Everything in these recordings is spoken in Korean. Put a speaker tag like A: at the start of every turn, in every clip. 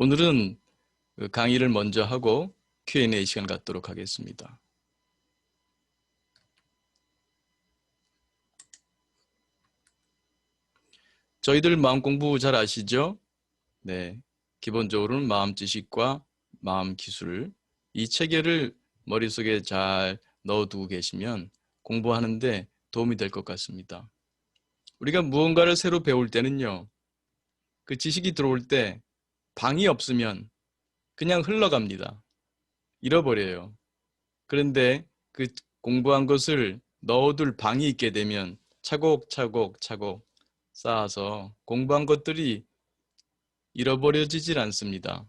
A: 오늘은 그 강의를 먼저 하고 Q&A 시간 갖도록 하겠습니다. 저희들 마음 공부 잘 아시죠? 네. 기본적으로는 마음 지식과 마음 기술 이 체계를 머릿속에 잘 넣어두고 계시면 공부하는데 도움이 될 것 같습니다. 우리가 무언가를 새로 배울 때는요. 그 지식이 들어올 때 방이 없으면 그냥 흘러갑니다. 잃어버려요. 그런데 그 공부한 것을 넣어둘 방이 있게 되면 차곡차곡 차곡 쌓아서 공부한 것들이 잃어버려지질 않습니다.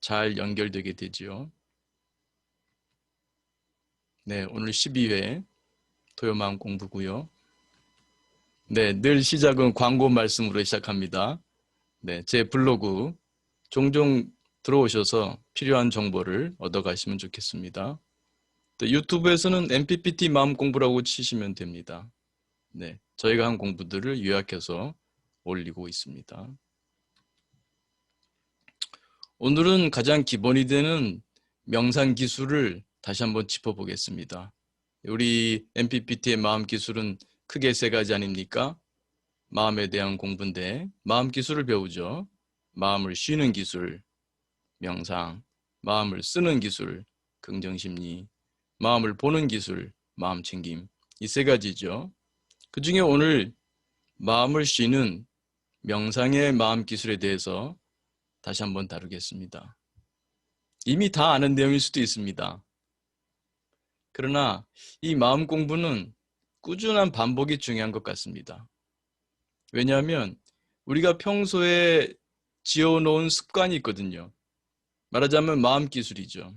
A: 잘 연결되게 되지요. 네, 오늘 12회 토요마음 공부고요. 네, 늘 시작은 광고 말씀으로 시작합니다. 네, 제 블로그 종종 들어오셔서 필요한 정보를 얻어가시면 좋겠습니다. 또 유튜브에서는 MPPT 마음 공부라고 치시면 됩니다. 네, 저희가 한 공부들을 요약해서 올리고 있습니다. 오늘은 가장 기본이 되는 명상 기술을 다시 한번 짚어보겠습니다. 우리 MPPT의 마음 기술은 크게 세 가지 아닙니까? 마음에 대한 공부인데 마음 기술을 배우죠. 마음을 쉬는 기술, 명상, 마음을 쓰는 기술, 긍정심리, 마음을 보는 기술, 마음 챙김 이 세 가지죠. 그 중에 오늘 마음을 쉬는 명상의 마음 기술에 대해서 다시 한번 다루겠습니다. 이미 다 아는 내용일 수도 있습니다. 그러나 이 마음 공부는 꾸준한 반복이 중요한 것 같습니다. 왜냐하면 우리가 평소에 지어놓은 습관이 있거든요. 말하자면 마음 기술이죠.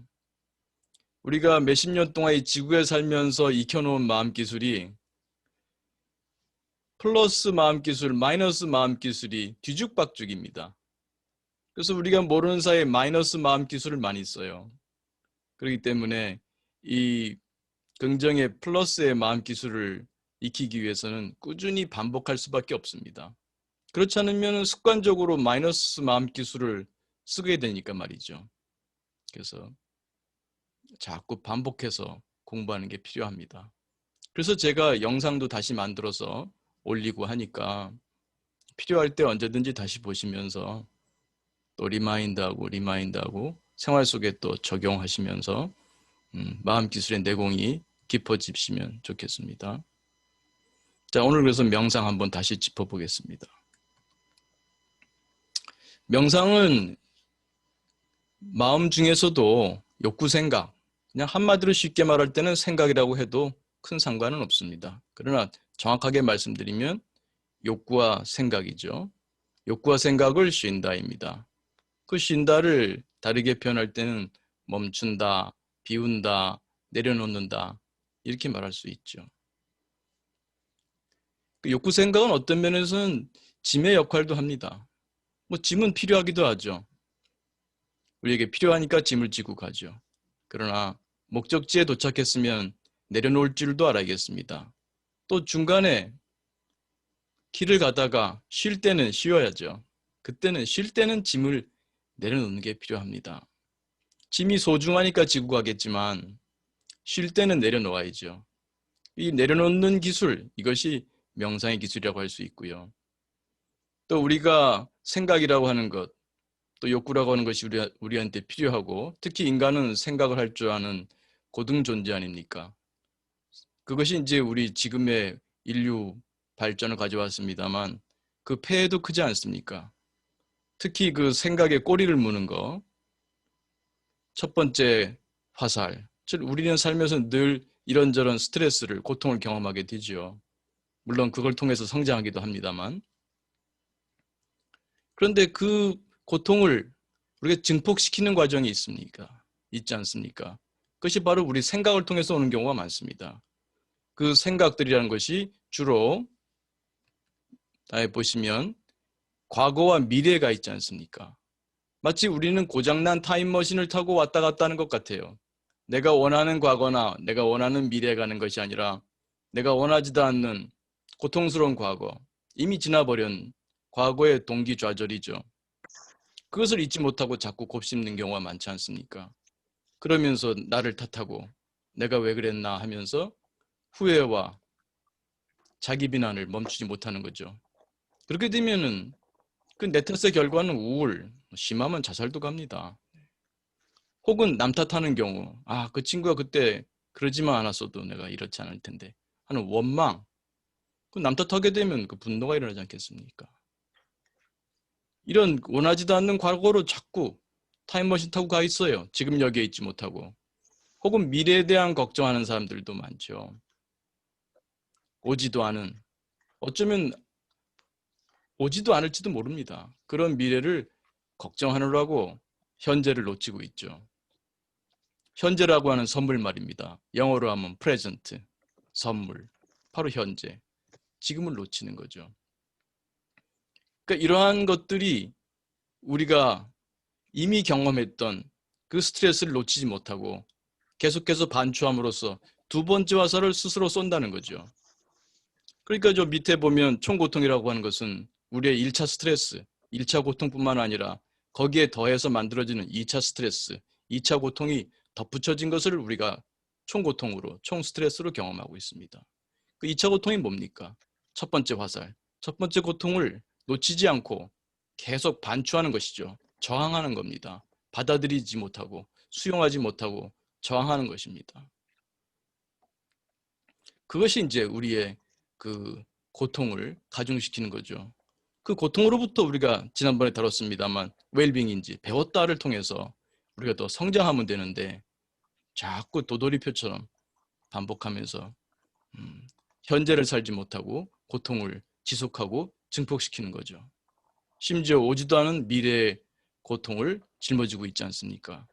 A: 우리가 몇십 년 동안 이 지구에 살면서 익혀놓은 마음 기술이 플러스 마음 기술, 마이너스 마음 기술이 뒤죽박죽입니다. 그래서 우리가 모르는 사이에 마이너스 마음 기술을 많이 써요. 그렇기 때문에 이 긍정의 플러스의 마음 기술을 익히기 위해서는 꾸준히 반복할 수밖에 없습니다. 그렇지 않으면 습관적으로 마이너스 마음 기술을 쓰게 되니까 말이죠. 그래서 자꾸 반복해서 공부하는 게 필요합니다. 그래서 제가 영상도 다시 만들어서 올리고 하니까 필요할 때 언제든지 다시 보시면서 또 리마인드하고 리마인드하고 생활 속에 또 적용하시면서 음, 마음 기술의 내공이 깊어지시면 좋겠습니다. 자, 오늘 그래서 명상 한번 다시 짚어보겠습니다. 명상은 마음 중에서도 욕구 생각, 그냥 한마디로 쉽게 말할 때는 생각이라고 해도 큰 상관은 없습니다. 그러나 정확하게 말씀드리면 욕구와 생각이죠. 욕구와 생각을 쉰다입니다. 그 쉰다를 다르게 표현할 때는 멈춘다, 비운다, 내려놓는다 이렇게 말할 수 있죠. 그 욕구 생각은 어떤 면에서는 짐의 역할도 합니다. 뭐 짐은 필요하기도 하죠. 우리에게 필요하니까 짐을 지고 가죠. 그러나 목적지에 도착했으면 내려놓을 줄도 알아야겠습니다. 또 중간에 길을 가다가 쉴 때는 쉬어야죠. 그때는 쉴 때는 짐을 내려놓는 게 필요합니다. 짐이 소중하니까 지고 가겠지만 쉴 때는 내려놓아야죠. 이 내려놓는 기술, 이것이 명상의 기술이라고 할 수 있고요. 또 우리가 생각이라고 하는 것, 또 욕구라고 하는 것이 우리, 우리한테 필요하고 특히 인간은 생각을 할 줄 아는 고등 존재 아닙니까? 그것이 이제 우리 지금의 인류 발전을 가져왔습니다만 그 폐해도 크지 않습니까? 특히 그 생각에 꼬리를 무는 거. 첫 번째 화살. 즉 우리는 살면서 늘 이런저런 스트레스를 고통을 경험하게 되지요. 물론 그걸 통해서 성장하기도 합니다만. 그런데 그 고통을 우리가 증폭시키는 과정이 있습니까? 있지 않습니까? 그것이 바로 우리 생각을 통해서 오는 경우가 많습니다. 그 생각들이라는 것이 주로 다에 보시면 과거와 미래가 있지 않습니까? 마치 우리는 고장난 타임머신을 타고 왔다 갔다 하는 것 같아요. 내가 원하는 과거나 내가 원하는 미래에 가는 것이 아니라 내가 원하지도 않는 고통스러운 과거, 이미 지나버린 과거의 동기 좌절이죠. 그것을 잊지 못하고 자꾸 곱씹는 경우가 많지 않습니까? 그러면서 나를 탓하고 내가 왜 그랬나 하면서 후회와 자기 비난을 멈추지 못하는 거죠. 그렇게 되면은 그 내 탓의 결과는 우울, 심하면 자살도 갑니다. 혹은 남 탓하는 경우, 아, 그 친구가 그때 그러지만 않았어도 내가 이렇지 않을 텐데 하는 원망, 그 남 탓하게 되면 그 분노가 일어나지 않겠습니까? 이런 원하지도 않는 과거로 자꾸 타임머신 타고 가 있어요. 지금 여기에 있지 못하고. 혹은 미래에 대한 걱정하는 사람들도 많죠. 오지도 않은, 어쩌면 오지도 않을지도 모릅니다. 그런 미래를 걱정하느라고 현재를 놓치고 있죠. 현재라고 하는 선물 말입니다. 영어로 하면 present, 선물, 바로 현재. 지금을 놓치는 거죠. 그러니까 이러한 것들이 우리가 이미 경험했던 그 스트레스를 놓치지 못하고 계속해서 반추함으로써 두 번째 화살을 스스로 쏜다는 거죠. 그러니까 저 밑에 보면 총고통이라고 하는 것은 우리의 1차 스트레스, 1차 고통뿐만 아니라 거기에 더해서 만들어지는 2차 스트레스, 2차 고통이 덧붙여진 것을 우리가 총고통으로, 총스트레스로 경험하고 있습니다. 그 2차 고통이 뭡니까? 첫 번째 화살. 첫 번째 고통을 놓치지 않고 계속 반추하는 것이죠. 저항하는 겁니다. 받아들이지 못하고 수용하지 못하고 저항하는 것입니다. 그것이 이제 우리의 그 고통을 가중시키는 거죠. 그 고통으로부터 우리가 지난번에 다뤘습니다만 웰빙인지 배웠다를 통해서 우리가 더 성장하면 되는데 자꾸 도돌이표처럼 반복하면서 음, 현재를 살지 못하고 고통을 지속하고 증폭시키는 거죠. 심지어 오지도 않은 미래의 고통을 짊어지고 있지 않습니까?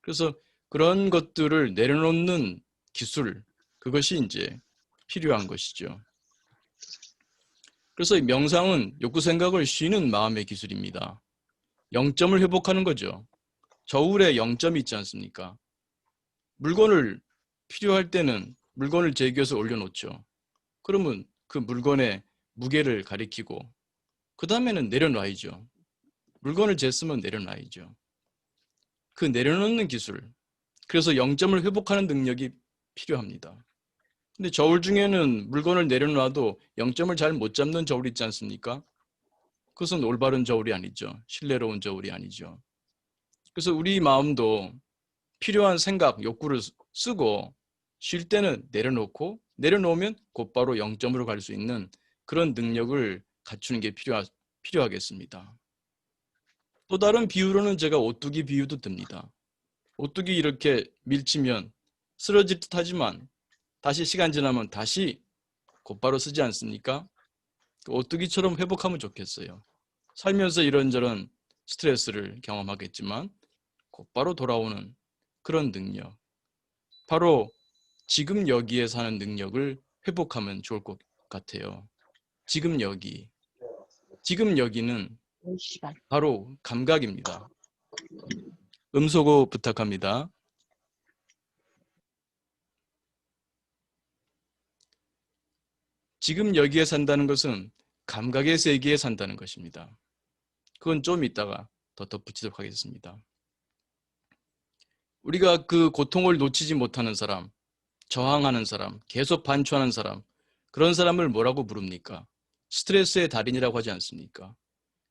A: 그래서 그런 것들을 내려놓는 기술, 그것이 이제 필요한 것이죠. 그래서 이 명상은 욕구 생각을 쉬는 마음의 기술입니다. 영점을 회복하는 거죠. 저울에 영점이 있지 않습니까? 물건을 필요할 때는 물건을 제기해서 올려놓죠. 그러면 그 물건의 무게를 가리키고 그 다음에는 내려놔야죠. 물건을 쟀으면 내려놔야죠. 그 내려놓는 기술, 그래서 영점을 회복하는 능력이 필요합니다. 근데 저울 중에는 물건을 내려놔도 영점을 잘 못 잡는 저울 있지 않습니까? 그것은 올바른 저울이 아니죠. 신뢰로운 저울이 아니죠. 그래서 우리 마음도 필요한 생각, 욕구를 쓰고 쉴 때는 내려놓고 내려놓으면 곧바로 영점으로 갈 수 있는 그런 능력을 갖추는 게 필요하, 필요하겠습니다. 또 다른 비유로는 제가 오뚜기 비유도 듭니다. 오뚜기 이렇게 밀치면 쓰러질 듯 하지만 다시 시간 지나면 다시 곧바로 쓰지 않습니까? 그 오뚜기처럼 회복하면 좋겠어요. 살면서 이런저런 스트레스를 경험하겠지만 곧바로 돌아오는 그런 능력. 바로 지금 여기에 사는 능력을 회복하면 좋을 것 같아요. 지금 여기. 지금 여기는 바로 감각입니다. 음소거 부탁합니다. 지금 여기에 산다는 것은 감각의 세계에 산다는 것입니다. 그건 좀 이따가 더 덧붙이도록 하겠습니다. 우리가 그 고통을 놓치지 못하는 사람, 저항하는 사람, 계속 반추하는 사람, 그런 사람을 뭐라고 부릅니까? 스트레스의 달인이라고 하지 않습니까?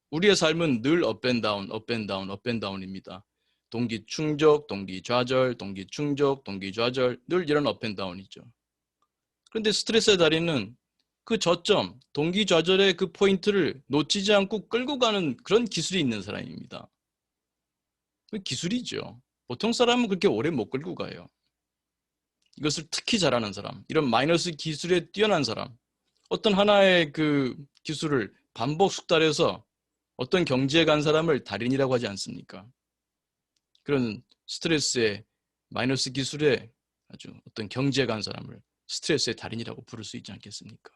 A: 우리의 삶은 늘 업앤다운, 업앤다운, 업앤다운입니다. 동기 충족, 동기 좌절, 동기 충족, 동기 좌절, 늘 이런 업앤다운이죠. 그런데 스트레스의 달인은 그 저점, 동기 좌절의 그 포인트를 놓치지 않고 끌고 가는 그런 기술이 있는 사람입니다. 그 기술이죠. 보통 사람은 그렇게 오래 못 끌고 가요. 이것을 특히 잘하는 사람, 이런 마이너스 기술에 뛰어난 사람, 어떤 하나의 그 기술을 반복 숙달해서 어떤 경지에 간 사람을 달인이라고 하지 않습니까? 그런 스트레스의 마이너스 기술에 아주 어떤 경지에 간 사람을 스트레스의 달인이라고 부를 수 있지 않겠습니까?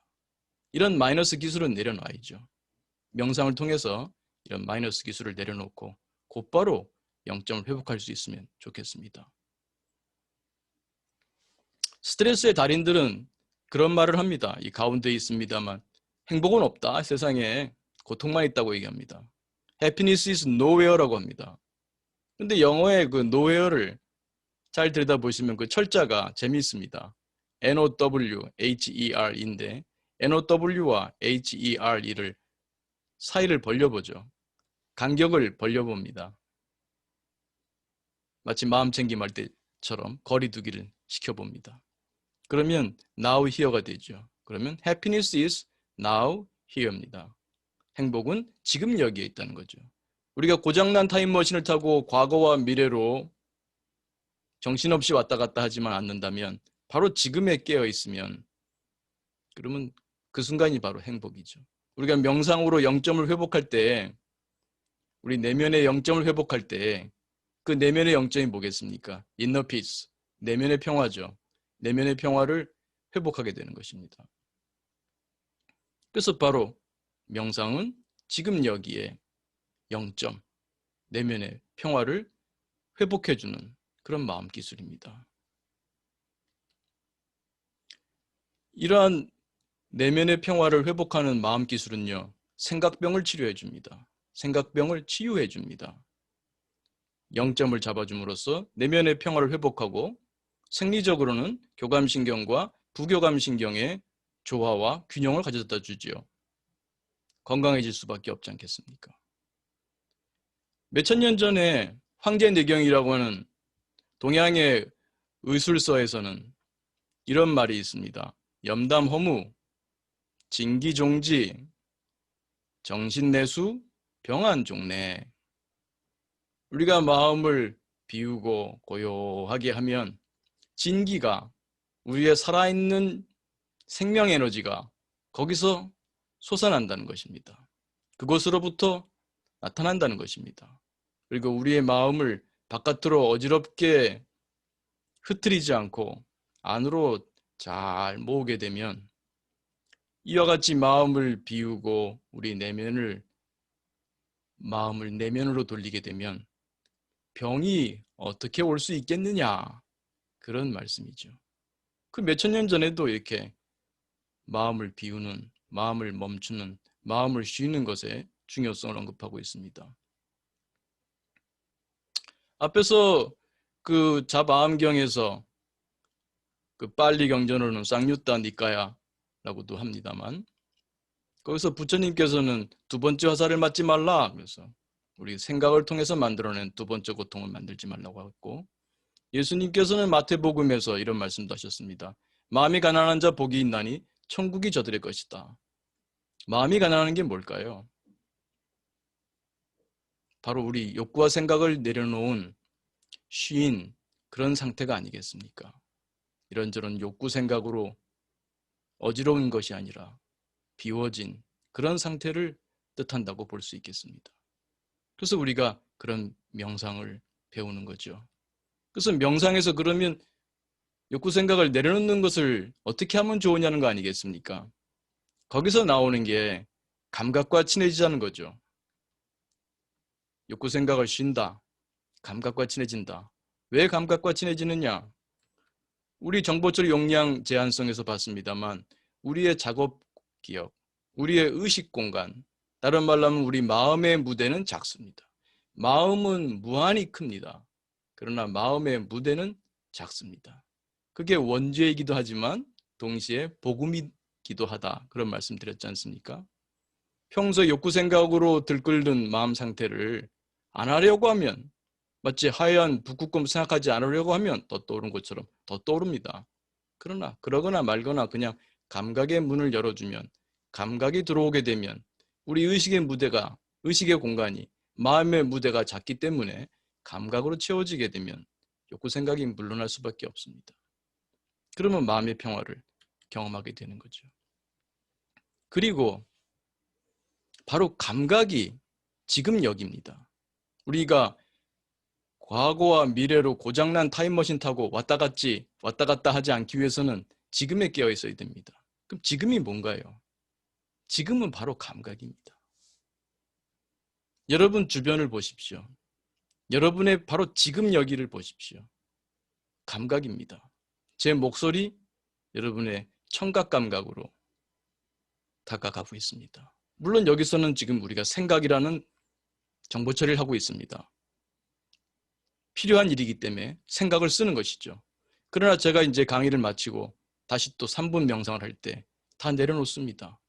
A: 이런 마이너스 기술은 내려놔야죠. 명상을 통해서 이런 마이너스 기술을 내려놓고 곧바로 영점을 회복할 수 있으면 좋겠습니다. 스트레스의 달인들은 그런 말을 합니다. 이 가운데 있습니다만 행복은 없다. 세상에 고통만 있다고 얘기합니다. happiness is nowhere라고 합니다. 근데 영어의 그 nowhere를 잘 들여다보시면 그 철자가 재미있습니다. N-O-W-H-E-R인데 N-O-W와 H-E-R-E를 사이를 벌려보죠. 간격을 벌려봅니다. 마치 마음 챙김할 때처럼 거리두기를 시켜봅니다. 그러면 now here가 되죠. 그러면 happiness is now here입니다. 행복은 지금 여기에 있다는 거죠. 우리가 고장난 타임머신을 타고 과거와 미래로 정신없이 왔다 갔다 하지만 않는다면 바로 지금에 깨어 있으면 그러면 그 순간이 바로 행복이죠. 우리가 명상으로 영점을 회복할 때 우리 내면의 영점을 회복할 때 그 내면의 영점이 뭐겠습니까? peace, 내면의 평화죠. 내면의 평화를 회복하게 되는 것입니다. 그래서 바로 명상은 지금 여기에 영점, 내면의 평화를 회복해주는 그런 마음 기술입니다. 이러한 내면의 평화를 회복하는 마음 기술은요, 생각병을 치료해 줍니다. 생각병을 치유해 줍니다. 영점을 잡아줌으로써 내면의 평화를 회복하고 생리적으로는 교감신경과 부교감신경의 조화와 균형을 가져다 주지요. 건강해질 수밖에 없지 않겠습니까? 몇천 년 전에 황제 내경이라고 하는 동양의 의술서에서는 이런 말이 있습니다. 염담허무, 진기종지, 정신내수, 병안종래. 우리가 마음을 비우고 고요하게 하면 진기가 우리의 살아있는 생명 에너지가 거기서 솟아난다는 것입니다. 그것으로부터 나타난다는 것입니다. 그리고 우리의 마음을 바깥으로 어지럽게 흩트리지 않고 안으로 잘 모으게 되면 이와 같이 마음을 비우고 우리 내면을 마음을 내면으로 돌리게 되면 병이 어떻게 올 수 있겠느냐 그런 말씀이죠. 그 몇천 년 전에도 이렇게 마음을 비우는 마음을 멈추는 마음을 쉬는 것의 중요성을 언급하고 있습니다. 앞에서 그 자마음경에서 그 빨리 경전으로는 쌍유따 니까야라고도 합니다만 거기서 부처님께서는 두 번째 화살을 맞지 말라 그래서 우리 생각을 통해서 만들어낸 두 번째 고통을 만들지 말라고 했고 예수님께서는 마태복음에서 이런 말씀도 하셨습니다. 마음이 가난한 자 복이 있나니 천국이 저들의 것이다. 마음이 가난한 게 뭘까요? 바로 우리 욕구와 생각을 내려놓은 쉰 그런 상태가 아니겠습니까? 이런저런 욕구 생각으로 어지러운 것이 아니라 비워진 그런 상태를 뜻한다고 볼 수 있겠습니다. 그래서 우리가 그런 명상을 배우는 거죠. 그래서 명상에서 그러면 욕구 생각을 내려놓는 것을 어떻게 하면 좋으냐는 거 아니겠습니까? 거기서 나오는 게 감각과 친해지자는 거죠. 욕구 생각을 쉰다. 감각과 친해진다. 왜 감각과 친해지느냐? 우리 정보처리 용량 제한성에서 봤습니다만 우리의 작업 기억, 우리의 의식 공간, 다른 말로 하면 우리 마음의 무대는 작습니다. 마음은 무한히 큽니다. 그러나 마음의 무대는 작습니다. 그게 원죄이기도 하지만 동시에 복음이기도 하다. 그런 말씀 드렸지 않습니까? 평소 욕구 생각으로 들끓는 마음 상태를 안 하려고 하면 마치 하얀 북극곰 생각하지 않으려고 하면 더 떠오른 것처럼 더 떠오릅니다. 그러나 그러거나 말거나 그냥 감각의 문을 열어주면 감각이 들어오게 되면 우리 의식의 무대가 의식의 공간이 마음의 무대가 작기 때문에 감각으로 채워지게 되면 욕구 생각이 물러날 수밖에 없습니다. 그러면 마음의 평화를 경험하게 되는 거죠. 그리고 바로 감각이 지금 여기입니다. 우리가 과거와 미래로 고장난 타임머신 타고 왔다 갔지 왔다 갔다 하지 않기 위해서는 지금에 깨어 있어야 됩니다. 그럼 지금이 뭔가요? 지금은 바로 감각입니다. 여러분 주변을 보십시오. 여러분의 바로 지금 여기를 보십시오. 감각입니다. 제 목소리 여러분의 청각 감각으로 다가가고 있습니다. 물론 여기서는 지금 우리가 생각이라는 정보 처리를 하고 있습니다. 필요한 일이기 때문에 생각을 쓰는 것이죠. 그러나 제가 이제 강의를 마치고 다시 또 3분 명상을 할 때 다 내려놓습니다.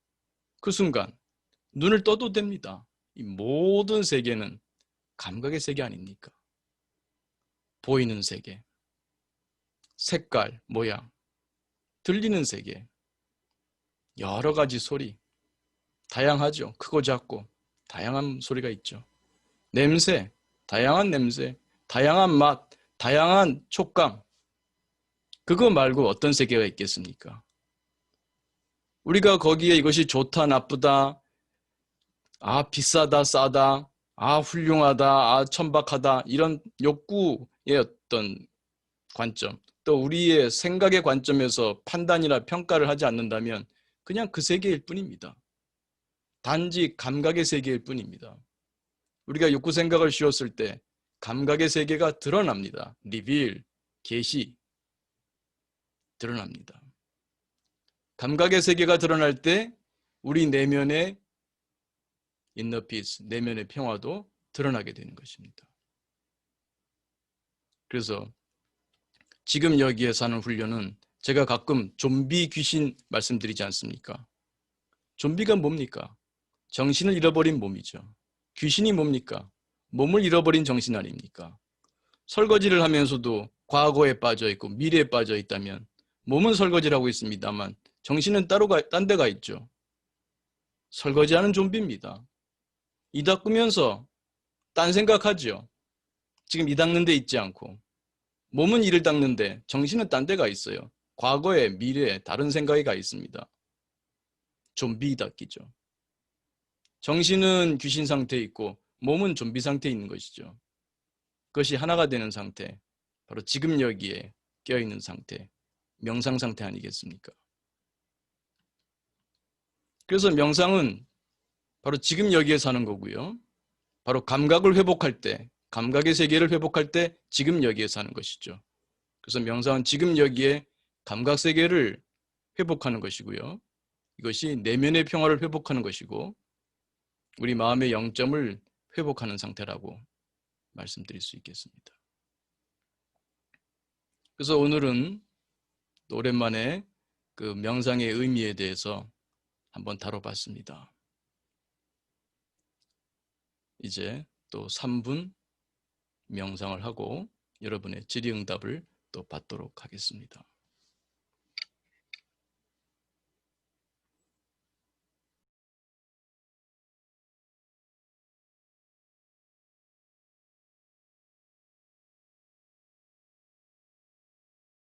A: 그 순간 눈을 떠도 됩니다. 이 모든 세계는 감각의 세계 아닙니까? 보이는 세계, 색깔, 모양, 들리는 세계, 여러 가지 소리, 다양하죠. 크고 작고 다양한 소리가 있죠. 냄새, 다양한 냄새, 다양한 맛, 다양한 촉감. 그거 말고 어떤 세계가 있겠습니까? 우리가 거기에 이것이 좋다, 나쁘다, 아, 비싸다, 싸다, 아, 훌륭하다, 아, 천박하다, 이런 욕구의 어떤 관점, 또 우리의 생각의 관점에서 판단이나 평가를 하지 않는다면 그냥 그 세계일 뿐입니다. 단지 감각의 세계일 뿐입니다. 우리가 욕구 생각을 쉬었을 때 감각의 세계가 드러납니다. 리빌, 계시 드러납니다. 감각의 세계가 드러날 때 우리 내면의 인너 피스, 내면의 평화도 드러나게 되는 것입니다. 그래서 지금 여기에 사는 훈련은 제가 가끔 좀비 귀신 말씀드리지 않습니까? 좀비가 뭡니까? 정신을 잃어버린 몸이죠. 귀신이 뭡니까? 몸을 잃어버린 정신 아닙니까? 설거지를 하면서도 과거에 빠져 있고 미래에 빠져 있다면 몸은 설거지를 하고 있습니다만 정신은 따로 가, 딴 데가 있죠. 설거지하는 좀비입니다. 이 닦으면서 딴 생각하죠. 지금 이 닦는 데 있지 않고 몸은 이를 닦는데 정신은 딴 데가 있어요. 과거에 미래에 다른 생각이 가 있습니다. 좀비 닦기죠. 정신은 귀신 상태에 있고 몸은 좀비 상태에 있는 것이죠. 그것이 하나가 되는 상태, 바로 지금 여기에 깨어있는 상태, 명상 상태 아니겠습니까? 그래서 명상은 바로 지금 여기에 사는 거고요. 바로 감각을 회복할 때, 감각의 세계를 회복할 때 지금 여기에 사는 것이죠. 그래서 명상은 지금 여기에 감각 세계를 회복하는 것이고요. 이것이 내면의 평화를 회복하는 것이고 우리 마음의 영점을 회복하는 상태라고 말씀드릴 수 있겠습니다. 그래서 오늘은 오랜만에 그 명상의 의미에 대해서 한번 다뤄봤습니다. 이제 또 3분 명상을 하고 여러분의 질의응답을 또 받도록 하겠습니다.